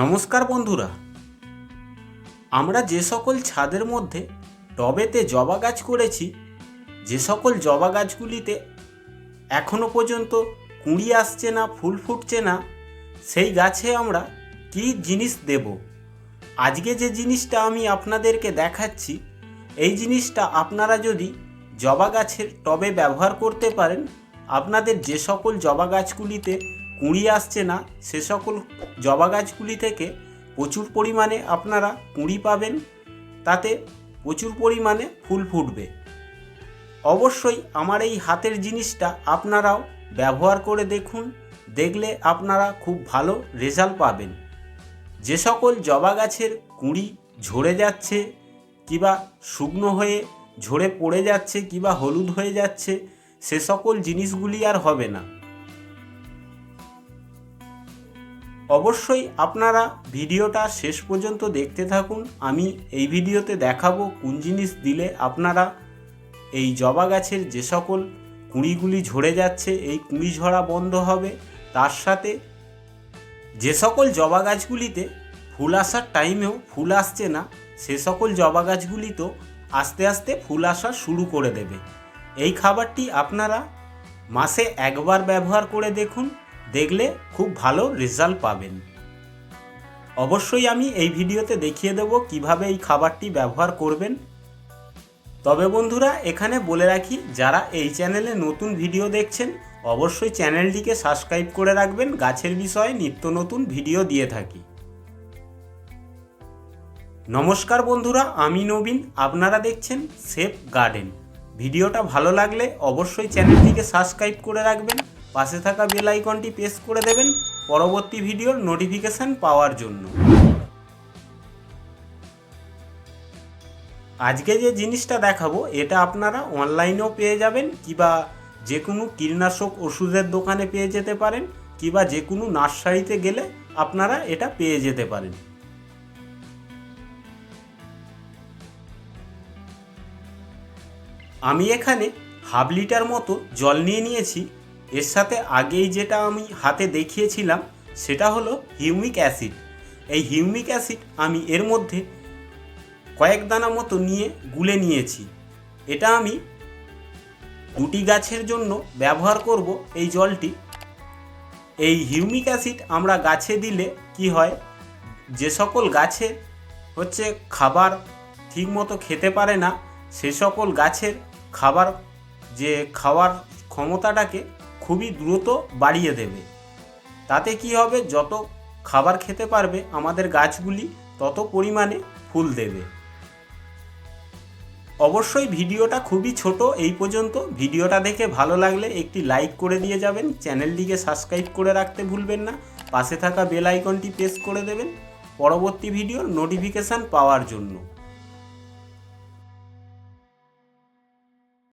নমস্কার বন্ধুরা। আমরা যে সকল ছাদের মধ্যে টবেতে জবা গাছ করেছি, যে সকল জবা গাছগুলিতে এখনও পর্যন্ত কুঁড়ি আসছে না, ফুল ফুটছে না, সেই গাছে আমরা কী জিনিস দেব? আজকে যে জিনিসটা আমি আপনাদেরকে দেখাচ্ছি, এই জিনিসটা আপনারা যদি জবা গাছের টবে ব্যবহার করতে পারেন, আপনাদের যে সকল জবা গাছগুলিতে কুঁড়ি আসছে না, সে সকল জবা গাছগুলি থেকে প্রচুর পরিমাণে আপনারা কুঁড়ি পাবেন, তাতে প্রচুর পরিমাণে ফুল ফুটবে। অবশ্যই আমার এই হাতের জিনিসটা আপনারাও ব্যবহার করে দেখুন, দেখলে আপনারা খুব ভালো রেজাল্ট পাবেন। যে সকল জবা গাছের কুঁড়ি ঝরে যাচ্ছে, কিবা শুকনো হয়ে ঝরে পড়ে যাচ্ছে, কিবা হলুদ হয়ে যাচ্ছে, সে সকল জিনিসগুলি আর হবে না। অবশ্যই আপনারা ভিডিওটা শেষ পর্যন্ত দেখতে থাকুন। আমি এই ভিডিওতে দেখাবো কোন জিনিস দিলে আপনারা এই জবা গাছের যে সকল কুঁড়িগুলি ঝরে যাচ্ছে, এই কুঁড়ি ঝরা বন্ধ হবে। তার সাথে যে সকল জবা গাছগুলিতে ফুল আসার টাইমেও ফুল আসছে না, সে সকল জবা গাছগুলি তো আস্তে আস্তে ফুল আসা শুরু করে দেবে। এই খাবারটি আপনারা মাসে একবার ব্যবহার করে দেখুন। দেখলে খুব ভালো রেজাল্ট পাবেন। অবশ্যই আমি এই ভিডিওতে দেখিয়ে দেব কীভাবে এই খাবারটি ব্যবহার করবেন। তবে বন্ধুরা, এখানে বলে রাখি, যারা এই চ্যানেলে নতুন ভিডিও দেখছেন, অবশ্যই চ্যানেলটিকে সাবস্ক্রাইব করে রাখবেন। গাছের বিষয়ে নিত্য নতুন ভিডিও দিয়ে থাকি। নমস্কার বন্ধুরা, আমি নবীন। আপনারা দেখছেন সেফ গার্ডেন ভিডিওটা ভালো লাগলে অবশ্যই চ্যানেলটিকে সাবস্ক্রাইব করে রাখবেন। পাশে থাকা বেল আইকনটি প্রেস করে দেবেন পরবর্তী ভিডিওর নোটিফিকেশান পাওয়ার জন্য। আজকে যে জিনিসটা দেখাবো, এটা আপনারা অনলাইনেও পেয়ে যাবেন কিবা যে কোনো কীটনাশক ওষুধের দোকানে পেয়ে যেতে পারেন, কিবা যে কোনো নার্সারিতে গেলে আপনারা এটা পেয়ে যেতে পারেন। আমি এখানে হাফ লিটার মতো জল নিয়ে নিয়েছি। এর সাথে আগেই যেটা আমি হাতে দেখিয়েছিলাম, সেটা হলো হিউমিক অ্যাসিড। এই হিউমিক অ্যাসিড আমি এর মধ্যে কয়েক দানা মতো নিয়ে গুলে নিয়েছি। এটা আমি দুটি গাছের জন্য ব্যবহার করব এই জলটি। এই হিউমিক অ্যাসিড আমরা গাছে দিলে কি হয়? যে সকল গাছে হচ্ছে খাবার ঠিকমতো খেতে পারে না, সে সকল গাছের খাবার যে খাওয়ার ক্ষমতাটাকে খুবই দ্রুত বাড়িয়ে দেবে। তাতে কি হবে? যত খাবার খেতে পারবে আমাদের গাছগুলি, তত পরিমাণে ফুল দেবে। অবশ্যই ভিডিওটা খুবই ছোট, এই পর্যন্ত। ভিডিওটা দেখে ভালো লাগলে একটি লাইক করে দিয়ে যাবেন। চ্যানেলটিকে সাবস্ক্রাইব করে রাখতে ভুলবেন না। পাশে থাকা বেল আইকনটি প্রেস করে দেবেন। পরবর্তী ভিডিওর নোটিফিকেশান পাওয়ার জন্য।